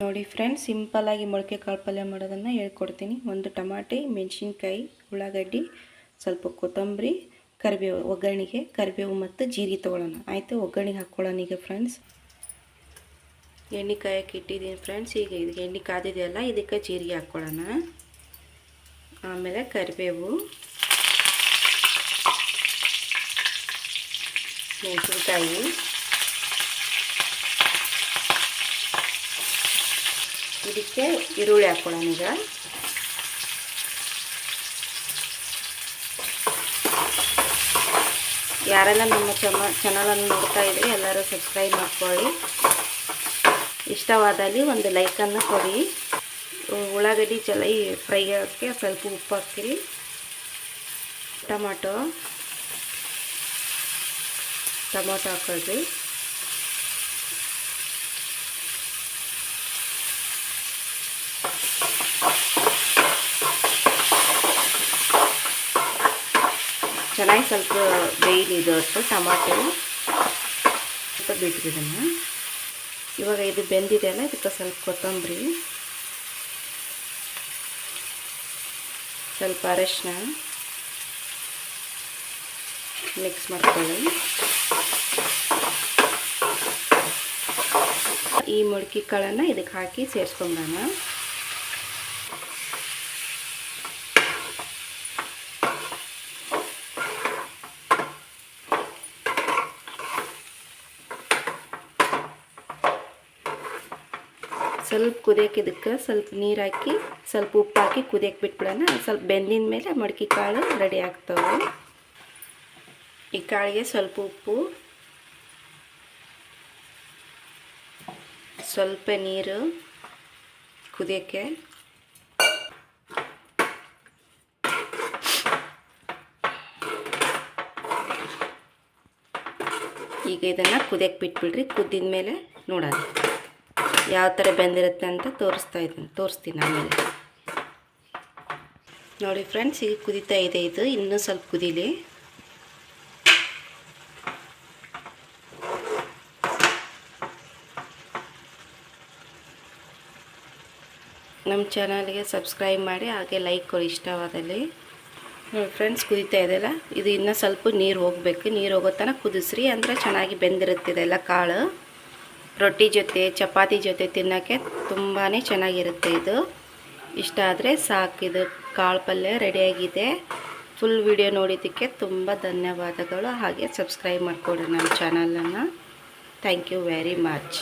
ನೋಡಿ ಫ್ರೆಂಡ್ಸ್ ಸಿಂಪಲ್ಲಾಗಿ ಮೊಳಕೆ ಕಾಳು ಪಲ್ಯ ಮಾಡೋದನ್ನು ಹೇಳ್ಕೊಡ್ತೀನಿ. ಒಂದು ಟಮಾಟೆ, ಮೆಣಸಿನ್ಕಾಯಿ, ಉಳ್ಳಾಗಡ್ಡಿ, ಸ್ವಲ್ಪ ಕೊತ್ತಂಬರಿ, ಕರಿಬೇವು, ಒಗ್ಗರಣೆಗೆ ಕರಿಬೇವು ಮತ್ತು ಜೀರಿಗೆ ತೊಗೊಳ್ಳೋಣ ಆಯಿತು? ಒಗ್ಗರಣೆಗೆ ಹಾಕ್ಕೊಳ್ಳೋಣ ಈಗ ಫ್ರೆಂಡ್ಸ್. ಎಣ್ಣೆ ಕಾಯಕ್ಕೆ ಇಟ್ಟಿದ್ದೀನಿ ಫ್ರೆಂಡ್ಸ್. ಈಗ ಇದಕ್ಕೆ ಎಣ್ಣೆ ಕಾದಿದೆಯಲ್ಲ ಇದಕ್ಕೆ ಜೀರಿಗೆ ಹಾಕ್ಕೊಳ್ಳೋಣ. ಆಮೇಲೆ ಕರಿಬೇವು. ಮೆಣಸಿನ್ಕಾಯಿ. ಇದಕ್ಕೆ ಈರುಳ್ಳಿ ಹಾಕ್ಕೊಳ್ಳೋಣ ಈಗ. ಯಾರೆಲ್ಲ ನಮ್ಮ ಚಮ, ಚಾನಲನ್ನು ನೋಡ್ತಾ ಇದ್ರಿ, ಎಲ್ಲರೂ ಸಬ್ಸ್ಕ್ರೈಬ್ ಮಾಡ್ಕೊಳ್ಳಿ. ಇಷ್ಟವಾದಲ್ಲಿ ಒಂದು ಲೈಕನ್ನು ಕೊಡಿ. ಉಳ್ಳಾಗಡ್ಡಿ ಚಲ ಫ್ರೈ ಆಗೋಕ್ಕೆ ಸ್ವಲ್ಪ ಉಪ್ಪು ಹಾಕ್ತೀರಿ ಟೊಮಾಟೊ. ಟೊಮೊಟೊ ಹಾಕೊಳ್ಳಿ ಚೆನ್ನಾಗಿ ಸ್ವಲ್ಪ ಬೇಯ್ಲಿ ಇದು ಅಷ್ಟು ಟಮಾಟೊ ಸ್ವಲ್ಪ ಬಿಟ್ಬಿಡೋಣ. ಇವಾಗ ಇದು ಬೆಂದಿದೆಯಲ್ಲ ಇದಕ್ಕೆ ಸ್ವಲ್ಪ ಕೊತ್ತಂಬರಿ, ಸ್ವಲ್ಪ ಅರಶಿನ ಮಿಕ್ಸ್ ಮಾಡ್ಕೊಳ್ಳಿ. ಈ ಮೊಳಕೆ ಕಾಳನ್ನು ಇದಕ್ಕೆ ಹಾಕಿ ಸೇರಿಸ್ಕೊಂಡೋಣ ಸ್ವಲ್ಪ ಕುದಿಯೋಕೆ ಇದಕ್ಕೆ ಸ್ವಲ್ಪ ನೀರು ಹಾಕಿ ಸ್ವಲ್ಪ ಉಪ್ಪು ಹಾಕಿ ಕುದಿಯೋಕೆ ಬಿಟ್ಬಿಡೋಣ ಸ್ವಲ್ಪ ಬೆಂದಿನ ಮೇಲೆ ಮಡಕೆ ಕಾಳು ರೆಡಿ ಆಗ್ತವೆ. ಈ ಕಾಳಿಗೆ ಸ್ವಲ್ಪ ಉಪ್ಪು, ಸ್ವಲ್ಪ ನೀರು, ಕುದಿಯಕ್ಕೆ. ಈಗ ಇದನ್ನು ಕುದಿಯಕ್ಕೆ ಬಿಟ್ಬಿಡ್ರಿ ಕುದ್ದಿದ ಮೇಲೆ ನೋಡೋಣ. ಯಾವ ಥರ ಬೆಂದಿರುತ್ತೆ ಅಂತ ತೋರಿಸ್ತಾ ಇದ್ದೀನಿ. ತೋರಿಸ್ತೀನಿ ಆಮೇಲೆ. ನೋಡಿ ಫ್ರೆಂಡ್ಸ್ ಈಗ ಕುದೀತಾ ಇದೆ ಇದು. ಇನ್ನೂ ಸ್ವಲ್ಪ ಕುದೀಲಿ. ನಮ್ಮ ಚಾನಲ್ಗೆ ಸಬ್ಸ್ಕ್ರೈಬ್ ಮಾಡಿ, ಹಾಗೆ ಲೈಕ್ ಕೊಡಿ ಇಷ್ಟವಾದಲ್ಲಿ. ನೋಡಿ ಫ್ರೆಂಡ್ಸ್ ಕುದೀತಾ ಇದೆಯಲ್ಲ ಇದು ಇನ್ನೂ ಸ್ವಲ್ಪ ನೀರು ಹೋಗಬೇಕು. ನೀರು ಹೋಗೋ ತನಕ ಕುದಿಸ್ರಿ. ಅಂದರೆ ಚೆನ್ನಾಗಿ ಬೆಂದಿರುತ್ತೆ ಇದೆಲ್ಲ ಕಾಳು. ರೊಟ್ಟಿ ಜೊತೆ, ಚಪಾತಿ ಜೊತೆ ತಿನ್ನೋಕ್ಕೆ ತುಂಬಾ ಚೆನ್ನಾಗಿರುತ್ತೆ ಇದು. ಇಷ್ಟ ಆದರೆ ಸಾಕಿದು ಕಾಳು ಪಲ್ಯ ರೆಡಿಯಾಗಿದೆ ಫುಲ್ ವಿಡಿಯೋ ನೋಡಿದ್ದಕ್ಕೆ ತುಂಬ ಧನ್ಯವಾದಗಳು. ಹಾಗೆ ಸಬ್ಸ್ಕ್ರೈಬ್ ಮಾಡಿಕೊಡಿ ನಮ್ಮ ಚಾನಲನ್ನು ಥ್ಯಾಂಕ್ ಯು ವೆರಿ ಮಚ್